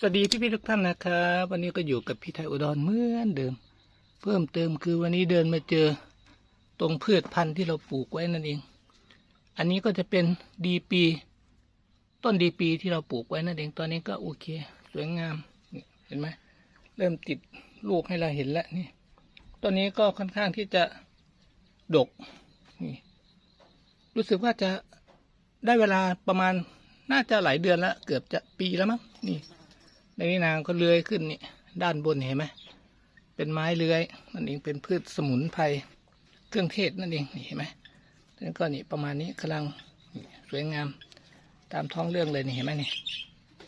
สวัสดีพี่พี่ๆทุกท่านนะครับวันนี้ก็อยู่กับพี่ไทยอุดรเหมือนเดิม เพิ่มเติมคือวันนี้เดินมาเจอตรงพืชพันธุ์ที่เราปลูกไว้นั่นเอง อันนี้ก็จะเป็นดีปีต้นดีปีที่เราปลูกไว้นั่นเองตอนนี้ก็โอเค สวยงามเห็นไหมเริ่มติดลูกให้เราเห็นแล้วนี่ต้นนี้ก็ค่อนข้างที่จะดกนี่รู้สึกว่าจะได้เวลาประมาณน่าจะหลายเดือนแล้วเกือบจะปีแล้วมั้งนี่ ในนี้นางก็เลื้อยขึ้นนี่ด้านบนเห็นไหมเป็นไม้เลื้อยนั่นเองเป็นพืชสมุนไพรเครื่องเทศนั่นเองนี่เห็นไหมแล้วก็นี่ประมาณนี้กำลังสวยงามตามท้องเรื่องเลยนี่เห็นไหมนี่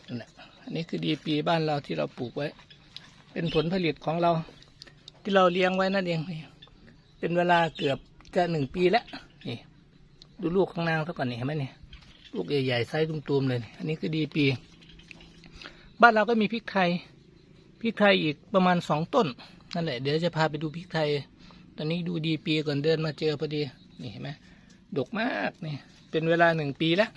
นั่นแหละอันนี้คือดีปีบ้านเราที่เราปลูกไว้ เป็นผลผลิตของเรา ที่เราเลี้ยงไว้นั่นเองนี่เป็นเวลาเกือบจะหนึ่งปีแล้วนี่ ดูลูกข้างนางเท่าก่อนนี่เห็นไหมนี่ลูกใหญ่ๆไซส์ตุ้มๆเลย อันนี้คือดีปี บ้านเราก็มีพริกไทยพริกไทยอีกประมาณสองต้นนั่นแหละเดี๋ยวจะพาไปดูพริกไทย ตอนนี้ดูดีปีก่อนเดินมาเจอพอดีนี่เห็นไหมดกมากนี่เป็นเวลาหนึ่งปีแล้ว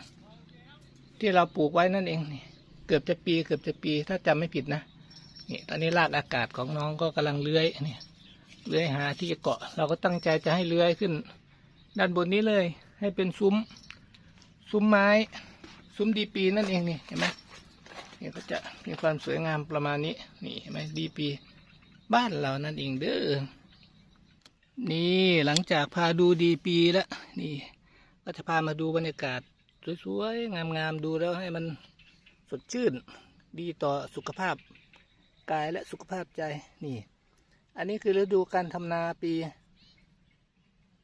ที่เราปลูกไว้นั่นเองนี่เกือบจะปีเกือบจะปีถ้าจำไม่ผิดนะนี่ตอนนี้รากอากาศของน้องก็กำลังเลื้อยนี่เลื้อยหาที่จะเกาะ เราก็ตั้งใจจะให้เลื้อยขึ้น ด้านบนนี้เลย ให้เป็นซุ้ม ซุ้มไม้ ซุ้มดีปีนั่นเองนี่เห็นไหม นี่ก็จะมีความสวยงามประมาณนี้ นี่เห็นไหมดีปีบ้านเรานั่นเองเด้อ นี่หลังจากพาดูดีปีแล้วนี่ ก็จะพามาดูบรรยากาศ สวยๆ งามๆ ดูแล้วให้มันสดชื่น ดีต่อสุขภาพกายและสุขภาพใจ นี่ อันนี้คือฤดูการทำนาปี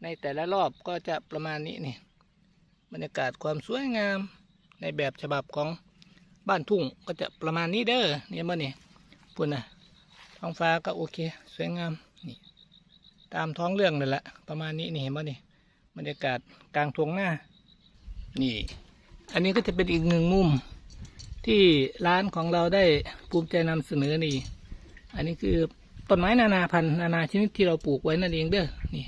ในแต่ละรอบก็จะประมาณนี้นี่ บรรยากาศความสวยงามในแบบฉบับของ บ้านทุ่งก็จะประมาณนี้เด้อเนี่ยมื่อนี่ปุ่นนะท้องฟ้าก็โอเค สวยงามนี่ตามท้องเรื่องนั่นแหละประมาณนี้นี่เห็นบ่นี่บรรยากาศกลางทุ่งหน้า นี่ อันนี้ก็จะเป็นอีกหนึ่งมุม ที่ร้านของเราได้ภูมิใจนำเสนอนี่ อันนี้คือต้นไม้นานาพันธุ์นานาชนิดที่เราปลูกไว้นั่นเองเด้อนี่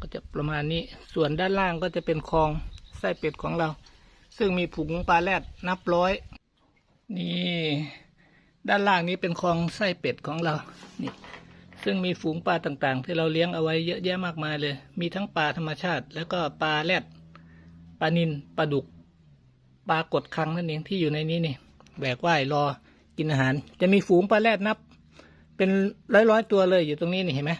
ก็จะประมาณนี้ส่วนด้านล่างก็จะเป็นคลองไส้เป็ดของเรา ซึ่งมีผงปลาแรดนับร้อย นี่ด้านล่างนี้เป็นคลองไส้เป็ดของเรา นี่ ซึ่งมีฝูงปลาต่างๆ ที่เราเลี้ยงเอาไว้เยอะแยะมากมายเลย มีทั้งปลาธรรมชาติ แล้วก็ปลาแรดปลานิลปลาดุกปลากดคังนั่นเองที่อยู่ในนี้นี่แบกว่ายรอกินอาหาร จะมีฝูงปลาแรดนับ เป็นร้อยๆตัวเลยอยู่ตรงนี้นี่เห็นไหม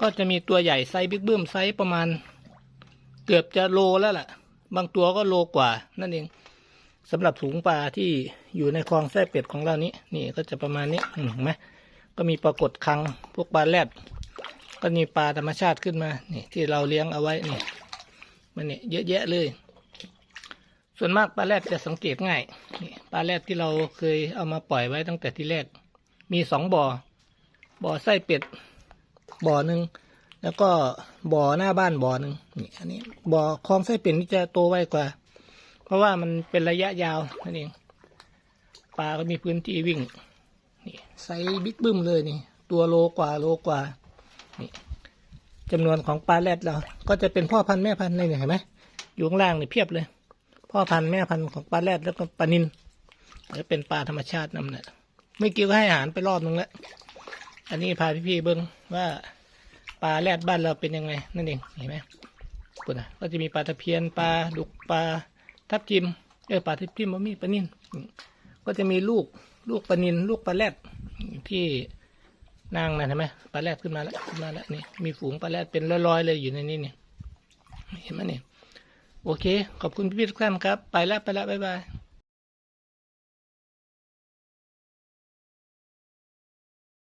ก็จะมีตัวใหญ่ไซส์บิ๊กบึ้มไซส์ประมาณ เกือบจะโลแล้วล่ะ บางตัวก็โลกว่านั่นเอง สำหรับถุงปลาที่อยู่ในคลองแส้เป็ดของเรานี้ นี่ก็จะประมาณนี้เห็นไหมก็มีปรากฏคังพวกปลาแรดก็มีปลาธรรมชาติขึ้นมานี่ที่เราเลี้ยงเอาไว้นี่มันนี่เยอะแยะเลย ส่วนมากปลาแรดจะสังเกตง่ายนี่ปลาแรดที่เราเคยเอามาปล่อยไว้ตั้งแต่ที่แรก มีสองบ่อบ่อไส้เป็ดบ่อหนึ่งแล้วก็บ่อหน้าบ้านบ่อหนึ่งนี่อันนี้บ่อคลองไส้เป็ดนี่จะโตไวกว่า ราะว่ามันเป็นระยะยาวนั่นเองปลาก็มีพื้นที่วิ่งนี่ไซส์บิ๊กบึ้มเลยนี่ ตัวโลกว่าโลกว่านี่จำนวนของปลาแรดเรา ก็จะเป็นพ่อพันธุ์แม่พันธุ์เลยเนี่ยเห็นไหมอยู่ข้างล่างนี่เพียบเลย พ่อพันธุ์แม่พันธุ์ของปลาแรดแล้วก็ปลานินแล้วเป็นปลาธรรมชาตินั่นแหละไม่เกี่ยวก็ให้อาหารไปรอบนึงแล้วอันนี้พาพี่ๆเบิ้งว่าปลาแรดบ้านเราเป็นยังไงนั่นเองเห็นไหมปุ่นอะก็จะมีปลาตะเพียนปลาดุกปลา ทับทิมเออปลาทับทิมมันมีปลานินก็จะมีลูกลูกปลานินลูกปลาแรดที่นางนั่นเห็นไหมปลาแรดขึ้นมาแล้วขึ้นมาแล้วนี่มีฝูงปลาแรดเป็นร้อยๆเลยอยู่ในนี้เนี่ยเห็นไหมเนี่ยโอเค ขอบคุณพี่ๆทุกท่านครับ ไปแล้วไปแล้วบ๊ายบาย